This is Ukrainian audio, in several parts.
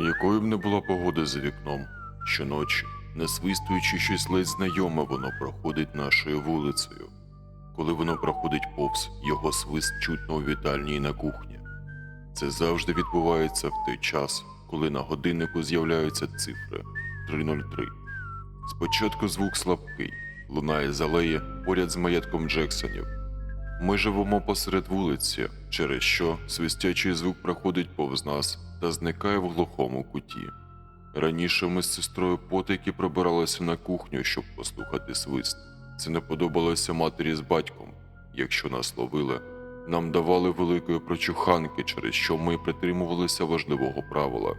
Якою б не була погода за вікном, щоночі, насвистуючи щось ледь знайоме, воно проходить нашою вулицею. Коли воно проходить повз, його свист чутно у вітальні і на кухні. Це завжди відбувається в той час, коли на годиннику з'являються цифри 303. Спочатку звук слабкий, лунає з алеї поряд з маєтком Джексонів. Ми живемо посеред вулиці, через що свистячий звук проходить повз нас та зникає в глухому куті. Раніше ми з сестрою потайки пробиралися на кухню, щоб послухати свист. Це не подобалося матері з батьком. Якщо нас ловили, нам давали великої прочуханки, через що ми притримувалися важливого правила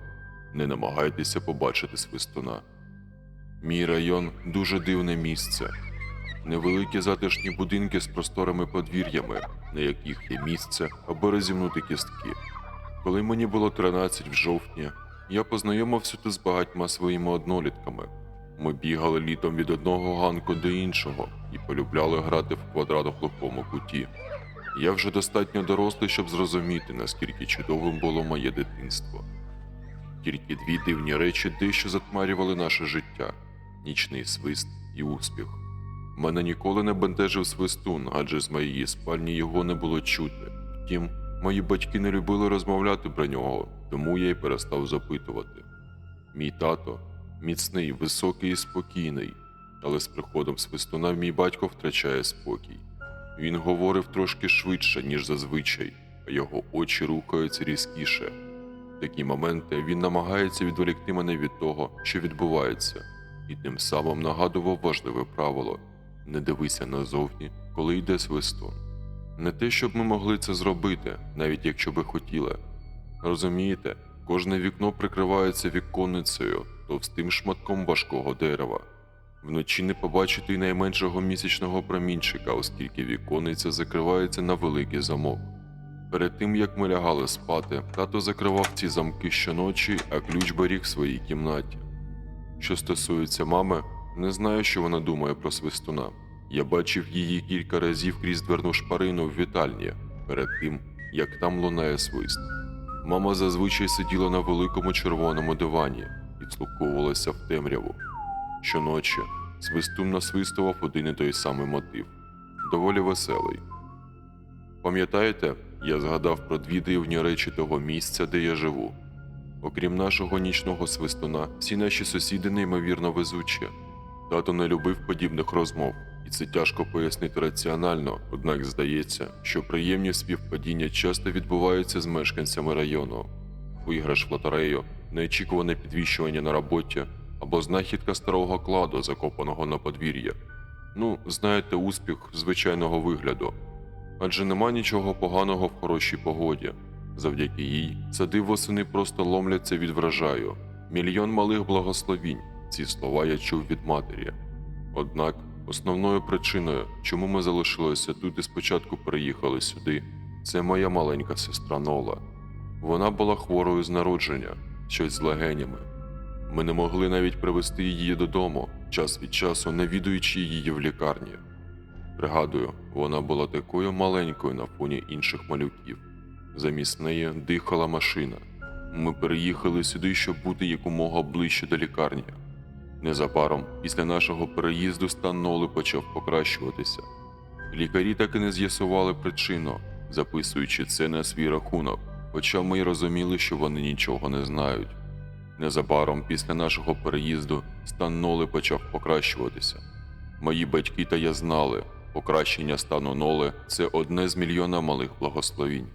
не намагайтеся побачити свистуна. Мій район дуже дивне місце. Невеликі затишні будинки з просторими подвір'ями, на яких є місце, аби розімнути кістки. Коли мені було 13 в жовтні, я познайомився тут з багатьма своїми однолітками. Ми бігали літом від одного ганку до іншого і полюбляли грати в квадрат у глухому куті. Я вже достатньо дорослий, щоб зрозуміти, наскільки чудовим було моє дитинство. Тільки дві дивні речі дещо затмарювали наше життя нічний свист і успіх. Мене ніколи не бентежив свистун, адже з моєї спальні його не було чути. Втім, мої батьки не любили розмовляти про нього, тому я й перестав запитувати. Мій тато міцний, високий і спокійний, але з приходом свистуна мій батько втрачає спокій. Він говорив трошки швидше, ніж зазвичай, а його очі рухаються різкіше. В такі моменти він намагається відволікти мене від того, що відбувається, і тим самим нагадував важливе правило не дивися назовні, коли йде свистун. Не те, щоб ми могли це зробити, навіть якщо би хотіли. Розумієте, кожне вікно прикривається віконницею товстим шматком важкого дерева. Вночі не побачити й найменшого місячного промінчика, оскільки віконниця закривається на великий замок. Перед тим як ми лягали спати, тато закривав ці замки щоночі, а ключ беріг в своїй кімнаті. Що стосується мами, не знаю, що вона думає про свистуна. Я бачив її кілька разів крізь дверну шпарину в вітальні, перед тим, як там лунає свист. Мама зазвичай сиділа на великому червоному дивані і вслуховувалася в темряву. Щоночі свистун насвистував один і той самий мотив доволі веселий. Пам'ятаєте, я згадав про дві дивні речі того місця, де я живу. Окрім нашого нічного свистуна, всі наші сусіди неймовірно везучі. Тато не любив подібних розмов, і це тяжко пояснити раціонально, однак здається, що приємні співпадіння часто відбуваються з мешканцями району. Виграш в лотерею, неочікуване підвищування на роботі або знахідка старого кладу, закопаного на подвір'я. Ну, знаєте, успіх звичайного вигляду. Адже нема нічого поганого в хорошій погоді. Завдяки їй сади восени просто ломляться від врожаю. Мільйон малих благословінь. Ці слова я чув від матері. Однак основною причиною, чому ми залишилися тут і спочатку переїхали сюди, це моя маленька сестра Нола. Вона була хворою з народження, щось з легенями. Ми не могли навіть привезти її додому, час від часу навідуючи її в лікарні. Пригадую, вона була такою маленькою на фоні інших малюків. Замість неї дихала машина. Ми переїхали сюди, щоб бути якомога ближче до лікарні. Незабаром, після нашого переїзду, стан Ноли почав покращуватися. Лікарі так і не з'ясували причину, записуючи це на свій рахунок, хоча ми й розуміли, що вони нічого не знають. Незабаром після нашого переїзду стан Ноли почав покращуватися. Мої батьки та я знали, покращення стану Ноли це одне з мільйона малих благословінь.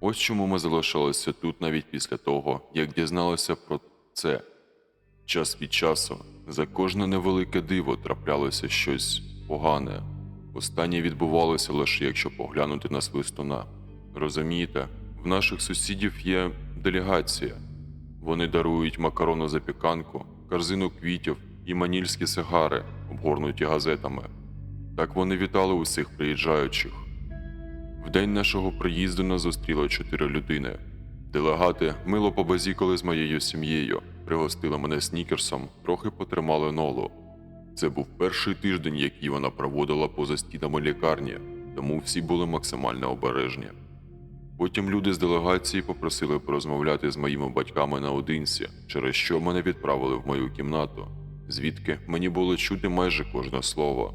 Ось чому ми залишалися тут навіть після того, як дізналися про це. Час від часу за кожне невелике диво траплялося щось погане. Останнє відбувалося лише якщо поглянути на свистуна. Розумієте, в наших сусідів є делегація. Вони дарують макарону запіканку, корзину квітів і манільські сигари, обгорнуті газетами. Так вони вітали усіх приїжджаючих. В день нашого приїзду нас зустріло чотири людини. Делегати мило побазікали з моєю сім'єю, пригостили мене снікерсом, трохи потримали нолу. Це був перший тиждень, який вона проводила поза стінами лікарні, тому всі були максимально обережні. Потім люди з делегації попросили порозмовляти з моїми батьками наодинці, через що мене відправили в мою кімнату, звідки мені було чути майже кожне слово.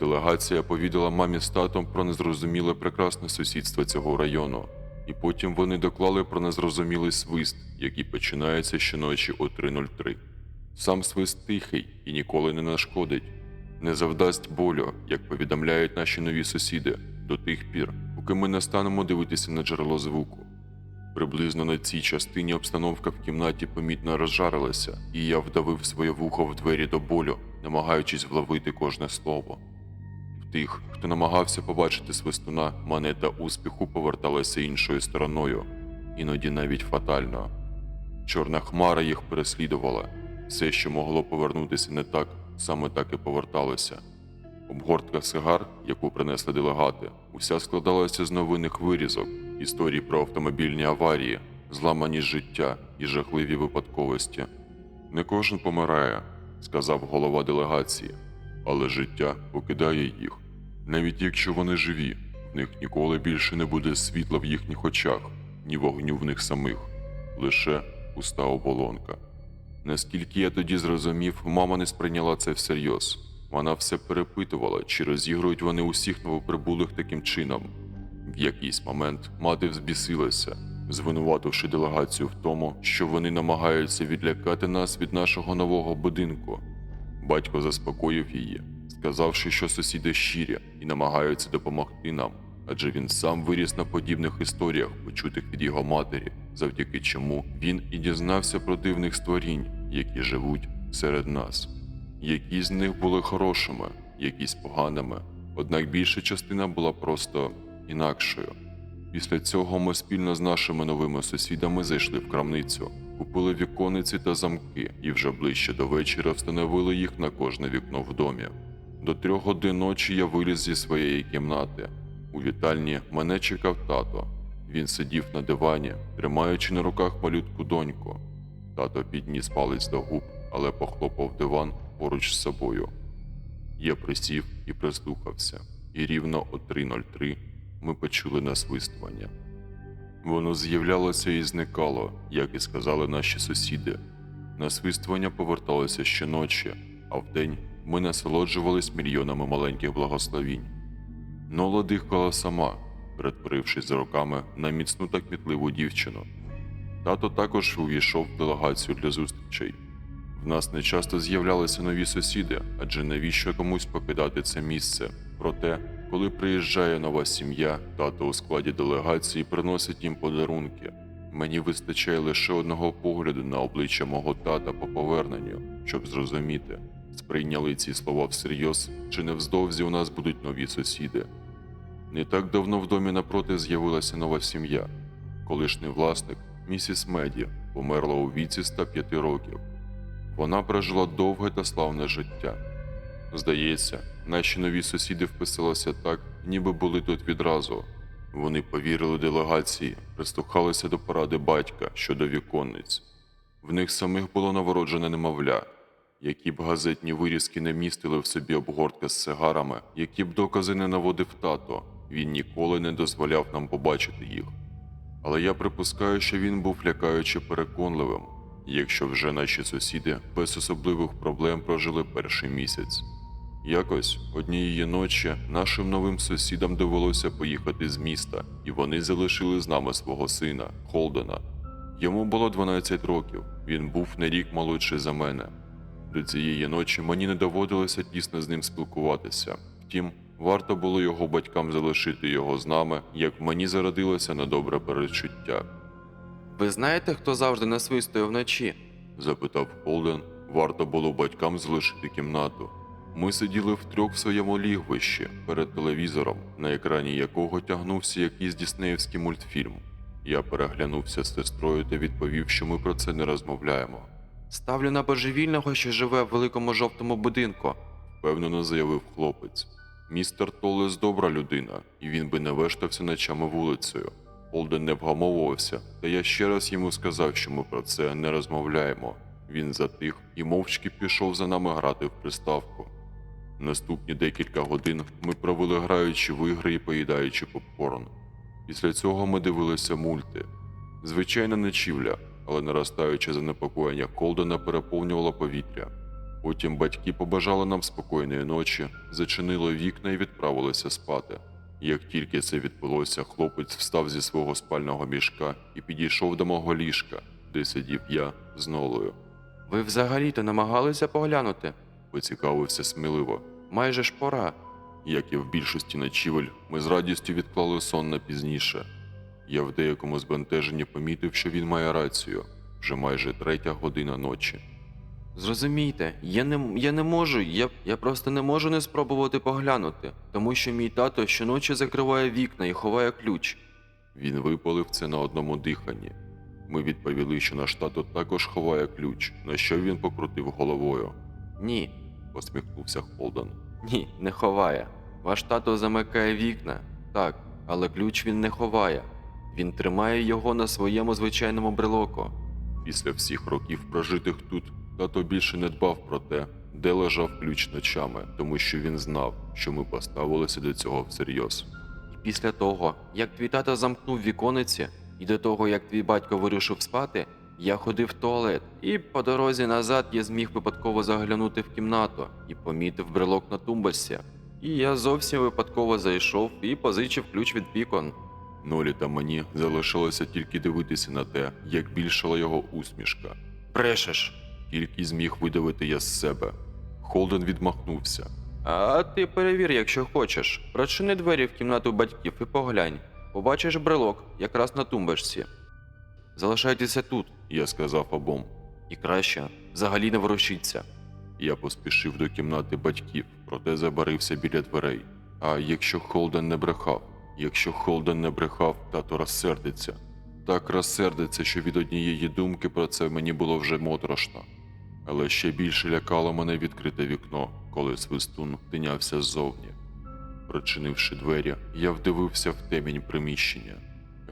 Делегація повідала мамі з татом про незрозуміле прекрасне сусідство цього району, і потім вони доклали про незрозумілий свист, який починається щоночі о 3.03. Сам свист тихий і ніколи не нашкодить, не завдасть болю, як повідомляють наші нові сусіди, до тих пір, поки ми не станемо дивитися на джерело звуку. Приблизно на цій частині обстановка в кімнаті помітно розжарилася, і я вдавив своє вухо в двері до болю, намагаючись вловити кожне слово. Тих, хто намагався побачити свистуна, монета успіху поверталася іншою стороною, іноді навіть фатально. Чорна хмара їх переслідувала. Все, що могло повернутися не так, саме так і поверталося. Обгортка сигар, яку принесли делегати, уся складалася з новинних вирізок, історій про автомобільні аварії, зламані життя і жахливі випадковості. Не кожен помирає, сказав голова делегації, але життя покидає їх. Навіть якщо вони живі, в них ніколи більше не буде світла в їхніх очах, ні вогню в них самих, лише пуста оболонка. Наскільки я тоді зрозумів, мама не сприйняла це всерйоз. Вона все перепитувала, чи розігрують вони усіх новоприбулих таким чином. В якийсь момент мати взбісилася, звинувативши делегацію в тому, що вони намагаються відлякати нас від нашого нового будинку. Батько заспокоїв її, сказавши, що сусіди щирі і намагаються допомогти нам, адже він сам виріс на подібних історіях, почутих від його матері, завдяки чому він і дізнався про дивних створінь, які живуть серед нас. Які з них були хорошими, якісь поганими, однак більша частина була просто інакшою. Після цього ми спільно з нашими новими сусідами зайшли в крамницю, купили вікониці та замки і вже ближче до вечора встановили їх на кожне вікно в домі. До трьох годин ночі я виліз зі своєї кімнати. У вітальні мене чекав тато. Він сидів на дивані, тримаючи на руках малютку доньку. Тато підніс палець до губ, але похлопав диван поруч з собою. Я присів і прислухався, і рівно о 3.03 ми почули насвистування. Воно з'являлося і зникало, як і сказали наші сусіди. Насвистування поверталося щоночі, а вдень ми насолоджувались мільйонами маленьких благословінь. Нола дихала сама, перетворившись за руками на міцну та кмітливу дівчину. Тато також увійшов в делегацію для зустрічей. В нас не часто з'являлися нові сусіди, адже навіщо комусь покидати це місце. Проте, коли приїжджає нова сім'я, тато у складі делегації приносить їм подарунки. Мені вистачає лише одного погляду на обличчя мого тата по поверненню, щоб зрозуміти, сприйняли ці слова всерйоз, чи невздовзі у нас будуть нові сусіди. Не так давно в домі напроти з'явилася нова сім'я. Колишній власник, місіс Меді, померла у віці 105 років. Вона прожила довге та славне життя. Здається, наші нові сусіди вписалися так, ніби були тут відразу. Вони повірили делегації, прислухалися до поради батька щодо віконниць. В них самих було новороджене немовля. Які б газетні вирізки не містили в собі обгортка з сигарами, які б докази не наводив тато, він ніколи не дозволяв нам побачити їх. Але я припускаю, що він був лякаючи переконливим, якщо вже наші сусіди без особливих проблем прожили перший місяць. Якось однієї ночі нашим новим сусідам довелося поїхати з міста, і вони залишили з нами свого сина Холдена. Йому було 12 років, він був на рік молодший за мене. До цієї ночі мені не доводилося тісно з ним спілкуватися. Втім, варто було його батькам залишити його з нами, як мені зародилося недобре перечуття. Ви знаєте, хто завжди насвистує вночі? запитав Холден, варто було батькам залишити кімнату. Ми сиділи втрьох в своєму лігвищі перед телевізором, на екрані якого тягнувся якийсь діснеївський мультфільм. Я переглянувся з сестрою та відповів, що ми про це не розмовляємо. Ставлю на божевільного, що живе в великому жовтому будинку. Впевнено заявив хлопець. Містер Толес добра людина, і він би не вештався ночами вулицею. Холден не вгамовувався, та я ще раз йому сказав, що ми про це не розмовляємо. Він затих і мовчки пішов за нами грати в приставку. Наступні декілька годин ми провели граючи в ігри і поїдаючи попкорн. Після цього ми дивилися мульти. Звичайна ночівля, але наростаюче занепокоєння Колдена переповнювало повітря. Потім батьки побажали нам спокійної ночі, зачинили вікна і відправилися спати. Як тільки це відбулося, хлопець встав зі свого спального мішка і підійшов до мого ліжка, де сидів я з Нолою. Ви взагалі-то намагалися поглянути? Поцікавився сміливо. Майже ж пора. Як і в більшості ночівель, ми з радістю відклали сон на пізніше. Я в деякому збентеженні помітив, що він має рацію вже майже третя година ночі. Зрозумійте, я не, я не можу, я, я просто не можу не спробувати поглянути, тому що мій тато щоночі закриває вікна і ховає ключ. Він випалив це на одному диханні. Ми відповіли, що наш тато також ховає ключ, на що він покрутив головою, Ні, посміхнувся Холден. ні, не ховає. Ваш тато замикає вікна, так, але ключ він не ховає. Він тримає його на своєму звичайному брелоку. Після всіх років прожитих тут, тато більше не дбав про те, де лежав ключ ночами, тому що він знав, що ми поставилися до цього всерйоз. І після того, як твій тато замкнув вікониці, і до того, як твій батько вирушив спати, я ходив в туалет, і по дорозі назад я зміг випадково заглянути в кімнату і помітив брелок на тумбочці. І я зовсім випадково зайшов і позичив ключ від вікон. Нолі та мені залишилося тільки дивитися на те, як більшала його усмішка. Брешеш. Тільки зміг видавити я з себе. Холден відмахнувся. А ти перевір, якщо хочеш. Прочини двері в кімнату батьків і поглянь. Побачиш брелок якраз на тумбочці. Залишайтеся тут, Я сказав обом. і краще взагалі не ворушіться. Я поспішив до кімнати батьків, проте забарився біля дверей. А якщо Холден не брехав, якщо Холден не брехав, тато розсердиться. Так розсердиться, що від однієї думки про це мені було вже моторошно. Але ще більше лякало мене відкрите вікно, коли свистун тинявся ззовні. Прочинивши двері, я вдивився в темінь приміщення.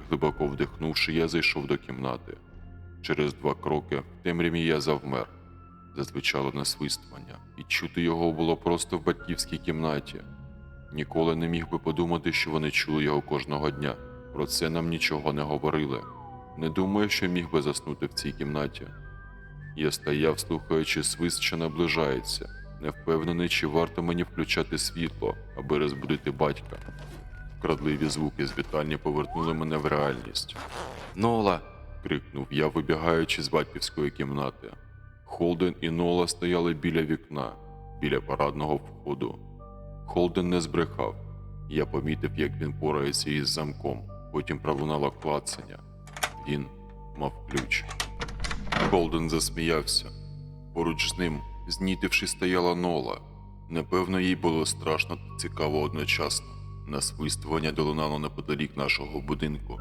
Глибоко вдихнувши, я зайшов до кімнати. Через два кроки в темряві я завмер зазвичало насвистування, і чути його було просто в батьківській кімнаті. Ніколи не міг би подумати, що вони чули його кожного дня. Про це нам нічого не говорили. Не думаю, що міг би заснути в цій кімнаті. Я стояв, слухаючи свист, що наближається, не впевнений, чи варто мені включати світло, аби розбудити батька. Вкрадливі звуки з вітальні повернули мене в реальність Нола, крикнув я, вибігаючи з батьківської кімнати. Холден і Нола стояли біля вікна, біля парадного входу. Холден не збрехав. Я помітив, як він порається із замком, потім пролунало клацання. Він мав ключ. Холден засміявся. Поруч з ним, знітивши, стояла Нола. Напевно, їй було страшно та цікаво одночасно. Насвистування долунало неподалік нашого будинку.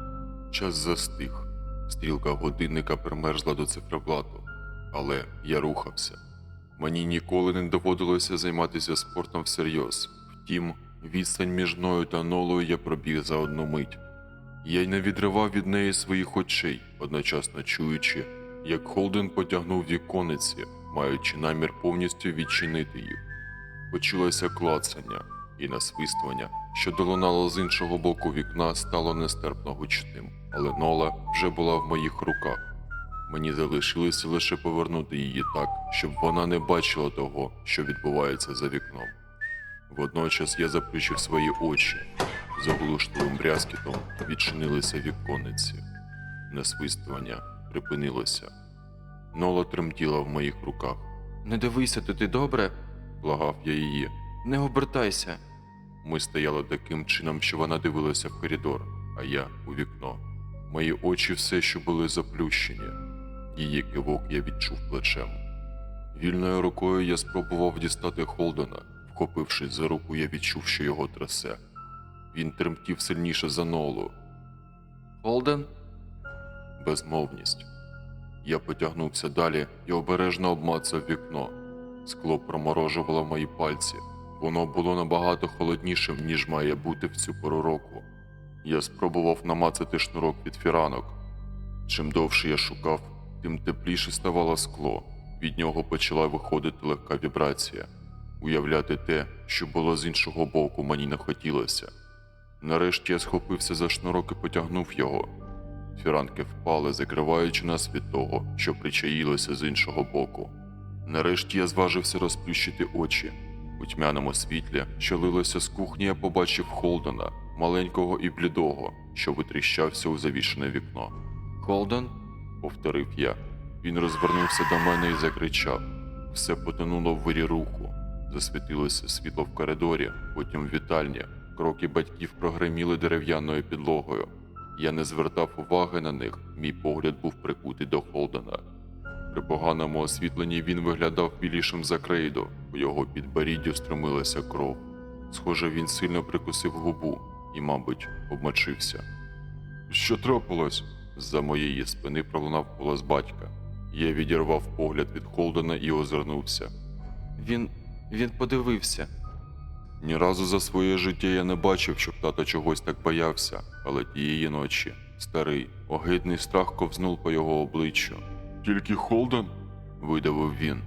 Час застиг. Стрілка годинника примерзла до циферблату, але я рухався. Мені ніколи не доводилося займатися спортом всерйоз. Втім, відстань між мною та нолою я пробіг за одну мить. Я й не відривав від неї своїх очей, одночасно чуючи, як Холден потягнув вікониці, маючи намір повністю відчинити їх. Почулося клацання і насвистування, що долунало з іншого боку вікна, стало нестерпно гучним, але Нола вже була в моїх руках. Мені залишилося лише повернути її так, щоб вона не бачила того, що відбувається за вікном. Водночас я заплющив свої очі. З оглушливим брязкітом відчинилися віконниці. Насвистування припинилося. Нола тремтіла в моїх руках. не дивися туди добре, Благав я її. не обертайся. Ми стояли таким чином, що вона дивилася в коридор, а я у вікно. Мої очі все ще були заплющені. Її кивок я відчув плечем. Вільною рукою я спробував дістати Холдена. Вхопившись за руку, я відчув, що його трясе. Він тремтів сильніше за нолу. Холден? Безмовність. Я потягнувся далі і обережно обмацав вікно. Скло проморожувало мої пальці. Воно було набагато холоднішим, ніж має бути в цю пору року. Я спробував намацати шнурок від фіранок. Чим довше я шукав, тим тепліше ставало скло. Від нього почала виходити легка вібрація. Уявляти те, що було з іншого боку, мені не хотілося. Нарешті я схопився за шнурок і потягнув його. Фіранки впали, закриваючи нас від того, що причаїлося з іншого боку. Нарешті я зважився розплющити очі. У тьмяному світлі, що лилося з кухні, я побачив Холдена, маленького і блідого, що витріщався у завішене вікно. Холден? Повторив я. Він розвернувся до мене і закричав. Все потонуло в вирі руху. Засвітилося світло в коридорі, потім в вітальні. Кроки батьків прогреміли дерев'яною підлогою. Я не звертав уваги на них, мій погляд був прикутий до Холдена. При поганому освітленні він виглядав білішим за крейду, у його підборіддю стромилася кров. Схоже, він сильно прикусив губу і, мабуть, обмочився. Що трапилось? З-за моєї спини пролунав голос батька. Я відірвав погляд від Холдена і озирнувся. Він. він подивився. Ні разу за своє життя я не бачив, щоб тато чогось так боявся, але тієї ночі старий, огидний страх ковзнув по його обличчю. Тільки Холден? видавив він.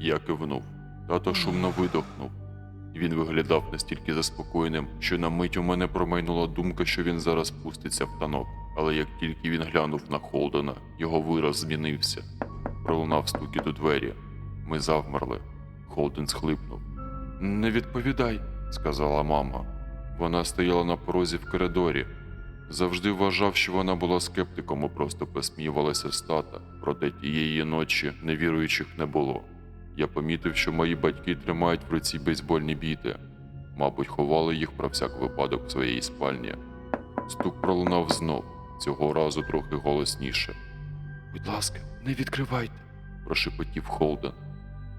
Я кивнув. Тато шумно видохнув. Він виглядав настільки заспокоєним, що на мить у мене промайнула думка, що він зараз пуститься в танок. Але як тільки він глянув на Холдена, його вираз змінився. Пролунав стукіт у двері. Ми завмерли. Холден схлипнув. Не відповідай, сказала мама. Вона стояла на порозі в коридорі. Завжди вважав, що вона була скептиком і просто посміювалася з тата, проте тієї ночі невіруючих не було. Я помітив, що мої батьки тримають в руці бейсбольні біти. Мабуть, ховали їх про всяк випадок в своїй спальні. Стук пролунав знов, цього разу трохи голосніше. Будь ласка, не відкривайте, прошепотів Холден.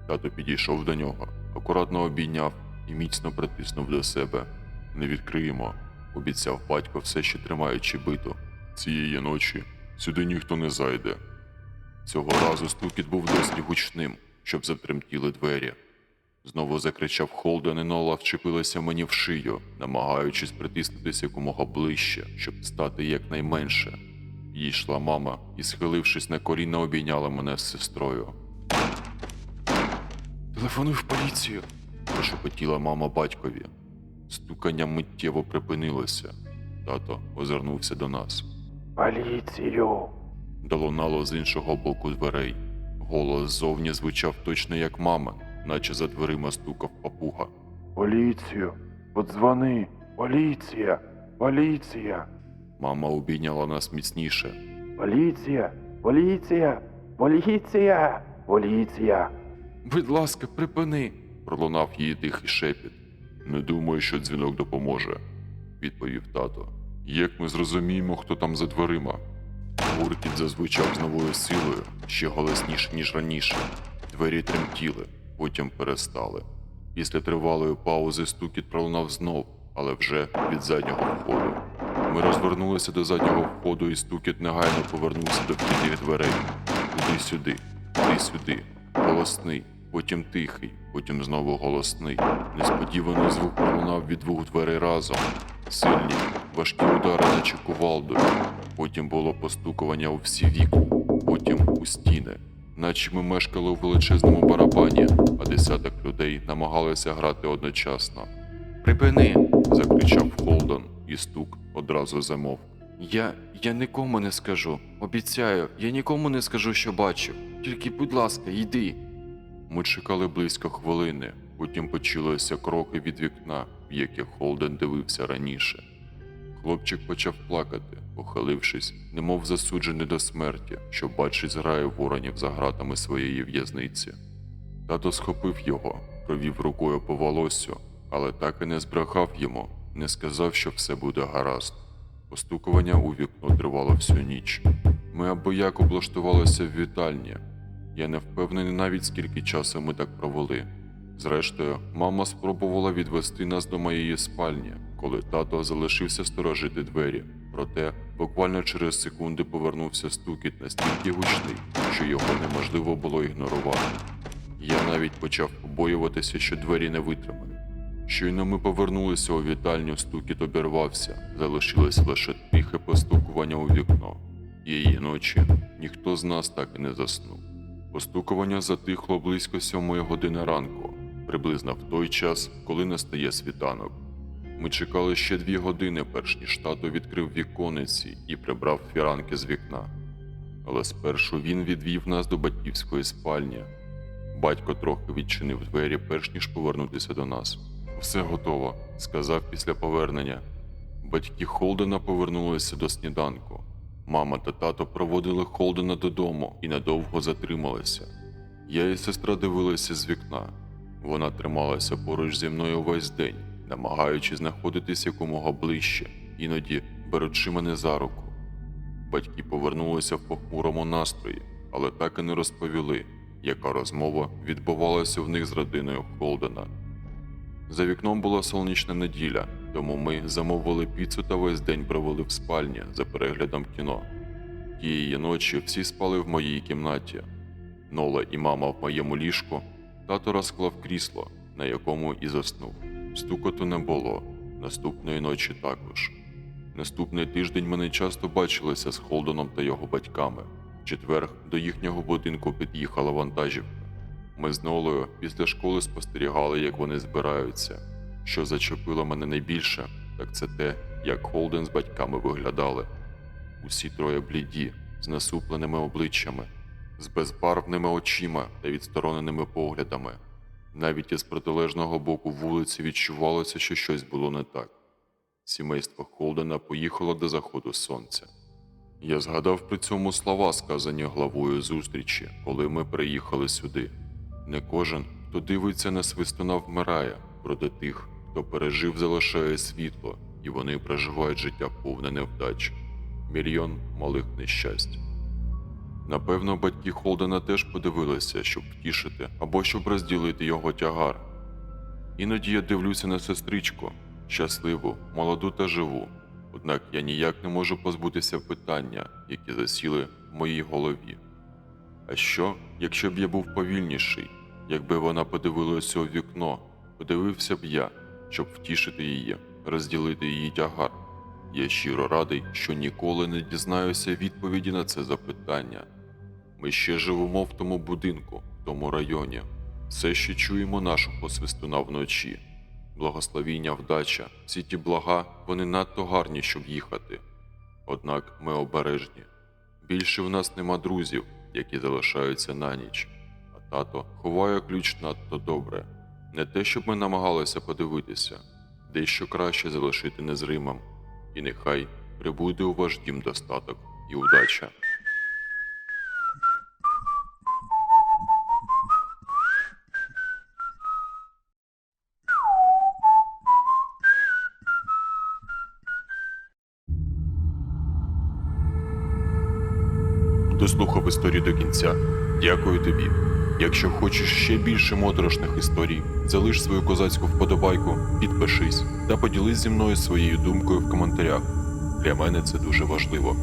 Тато підійшов до нього, акуратно обійняв і міцно притиснув до себе. Не відкриємо, обіцяв батько, все ще тримаючи биту. Цієї ночі сюди ніхто не зайде. Цього разу стукіт був досить гучним, щоб затремтіли двері. Знову закричав Холден, і Нола вчепилася мені в шию, намагаючись притиснутися якомога ближче, щоб стати якнайменше. Їй йшла мама і, схилившись на коліна, обійняла мене з сестрою. Телефонуй в поліцію, прошепотіла мама батькові. Стукання миттєво припинилося. Тато озирнувся до нас. Поліцію. Долунало з іншого боку дверей. Голос ззовні звучав точно як мама, наче за дверима стукав папуга. Поліцію. Подзвони. Поліція. Поліція. Мама обійняла нас міцніше. Поліція. Поліція. Поліція. Поліція. Будь ласка, припини. Пролунав її тихий шепіт. Не думаю, що дзвінок допоможе, відповів тато. Як ми зрозуміємо, хто там за дверима? Гуркіт зазвучав з новою силою, ще голосніше, ніж раніше. Двері тремтіли, потім перестали. Після тривалої паузи стукіт пролунав знов, але вже від заднього входу. Ми розвернулися до заднього входу, і стукіт негайно повернувся до вхідних дверей. Туди-сюди, туди-сюди. Голосний, потім тихий, потім знову голосний. Несподіваний звук пролунав від двох дверей разом. Сильні, важкі удари, наче кувалдою. Потім було постукування у всі вікна, потім у стіни. Наче ми мешкали у величезному барабані, а десяток людей намагалися грати одночасно. Припини. Закричав Холден, і стук одразу замовк. Я. я нікому не скажу. Обіцяю, я нікому не скажу, що бачив. Тільки, будь ласка, йди. Ми чекали близько хвилини, потім почулися кроки від вікна, в яке Холден дивився раніше. Хлопчик почав плакати, похилившись, немов засуджений до смерті, що бачить зграю воронів за гратами своєї в'язниці. Тато схопив його, провів рукою по волосю, але так і не збрехав йому, не сказав, що все буде гаразд. Постукування у вікно тривало всю ніч. Ми абияк облаштувалися в вітальні. Я не впевнений навіть скільки часу ми так провели. Зрештою, мама спробувала відвести нас до моєї спальні, коли тато залишився сторожити двері. Проте, буквально через секунди повернувся стукіт настільки гучний, що його неможливо було ігнорувати. Я навіть почав побоюватися, що двері не витримають. Щойно ми повернулися у вітальню, стукіт обірвався, залишилось лише тихе постукування у вікно. Її ночі ніхто з нас так і не заснув. Постукування затихло близько сьомої години ранку, приблизно в той час, коли настає світанок. Ми чекали ще дві години, перш ніж тато відкрив вікониці і прибрав фіранки з вікна. Але спершу він відвів нас до батьківської спальні. Батько трохи відчинив двері, перш ніж повернутися до нас. Все готово, сказав після повернення. Батьки Холдена повернулися до сніданку. Мама та тато проводили Холдена додому і надовго затрималися. Я і сестра дивилися з вікна. Вона трималася поруч зі мною весь день, намагаючись знаходитись якомога ближче, іноді беручи мене за руку. Батьки повернулися в похмурому настрої, але так і не розповіли, яка розмова відбувалася в них з родиною Холдена. За вікном була сонячна неділя, тому ми замовили піцу та весь день провели в спальні за переглядом кіно. Тієї ночі всі спали в моїй кімнаті. Нола і мама в моєму ліжку, тато розклав крісло, на якому і заснув. Стукоту не було, наступної ночі також. Наступний тиждень не часто бачилися з Холденом та його батьками. В четвер до їхнього будинку під'їхала вантажівка. Ми з Нолою після школи спостерігали, як вони збираються. Що зачепило мене найбільше, так це те, як Холден з батьками виглядали. Усі троє бліді, з насупленими обличчями, з безбарвними очима та відстороненими поглядами. Навіть із протилежного боку вулиці відчувалося, що щось було не так. Сімейство Холдена поїхало до заходу сонця. Я згадав при цьому слова, сказані главою зустрічі, коли ми приїхали сюди. Не кожен, хто дивиться на свистуна, вмирає, проте тих, хто пережив, залишає світло, і вони проживають життя повне невдач. Мільйон малих нещасть. Напевно, батьки Холдена теж подивилися, щоб втішити або щоб розділити його тягар. Іноді я дивлюся на сестричку, щасливу, молоду та живу. Однак я ніяк не можу позбутися питання, які засіли в моїй голові. А що, якщо б я був повільніший, якби вона подивилася у вікно, подивився б я, щоб втішити її, розділити її тягар. Я щиро радий, що ніколи не дізнаюся відповіді на це запитання. Ми ще живемо в тому будинку, в тому районі. Все ще чуємо нашого свистуна вночі. Благословіння, вдача, всі ті блага, вони надто гарні, щоб їхати. Однак ми обережні. Більше в нас нема друзів, які залишаються на ніч, а тато ховає ключ надто добре. Не те, щоб ми намагалися подивитися, дещо краще залишити незримим, і нехай прибуде у ваш дім достаток і удача. Дослухав історію до кінця. Дякую тобі. Якщо хочеш ще більше моторошних історій, залиш свою козацьку вподобайку, підпишись та поділись зі мною своєю думкою в коментарях. Для мене це дуже важливо.